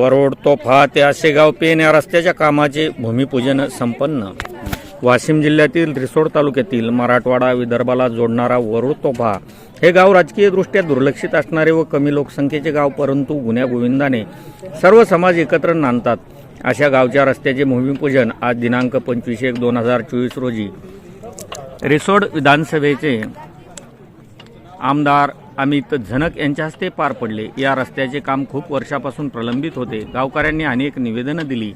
वरोड तोफा ते आशेगाव पेन या रस्त्याच्या कामाचे भूमिपूजन संपन्न. वाशिम जिल्ह्यातील रिसोड तालुक्यातील मराठवाडा विदर्भाला जोडणारा वरुड तोफा हे गाव राजकीयदृष्ट्या दुर्लक्षित असणारे व कमी लोकसंख्येचे गाव परंतु गुन्ह्या गोविंदाने सर्व समाज एकत्र नांदतात. अशा गावच्या रस्त्याचे भूमिपूजन आज दिनांक पंचवीस एक दोन हजार चोवीस रोजी रिसोड विधानसभेचे आमदार अमित झनक यांच्या हस्ते पार पडले. या रस्त्याचे काम खूप वर्षापासून प्रलंबित होते. गावकऱ्यांनी अनेक निवेदनं दिली.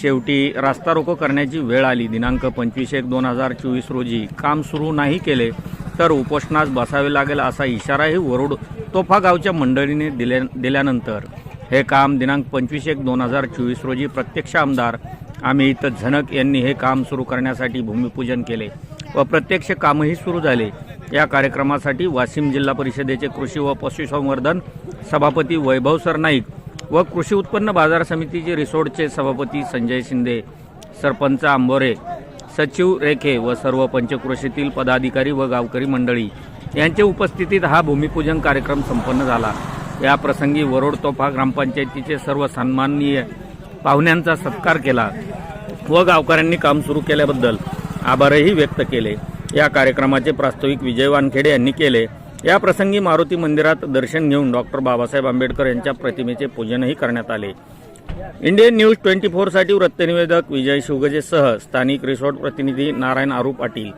शेवटी रास्ता रोको करण्याची वेळ आली. दिनांक पंचवीस एक दोन हजार चोवीस रोजी काम सुरू नाही केले तर उपोषणास बसावे लागेल असा इशाराही वरुड तोफा गावच्या मंडळीने दिल्या दिल्यानंतर. हे काम दिनांक पंचवीस एक दोन हजार चोवीस रोजी प्रत्यक्ष आमदार अमित झनक यांनी हे काम सुरू करण्यासाठी भूमिपूजन केले व प्रत्यक्ष कामही सुरू झाले. या कार्यक्रमासाठी वाशिम जिल्हा परिषदेचे कृषी व पशुसंवर्धन सभापती वैभव सरनाईक व कृषी उत्पन्न बाजार समितीचे रिसोडचे सभापती संजय शिंदे सरपंच आंबोरे सचिव रेखे व सर्व पंचकृषीतील पदाधिकारी व गावकरी मंडळी यांच्या उपस्थितीत हा भूमिपूजन कार्यक्रम संपन्न झाला. या प्रसंगी वरोड तोफा ग्रामपंचायतीचे सर्व सन्माननीय पाहुण्यांचा सत्कार केला व गावकऱ्यांनी काम सुरू केल्याबद्दल आभारही व्यक्त केले. या कार्यक्रमाचे प्रास्ताविक विजय वानखेडे यांनी केले. या प्रसंगी मारुती मंदिरात दर्शन घेऊन डॉक्टर बाबासाहेब आंबेडकर यांच्या प्रतिमेचे पूजनही करण्यात आले. इंडियन न्यूज ट्वेंटी फोरसाठी वृत्तनिवेदक विजय शिवगजेसह स्थानिक रिसॉर्ट प्रतिनिधी नारायण आरू पाटील.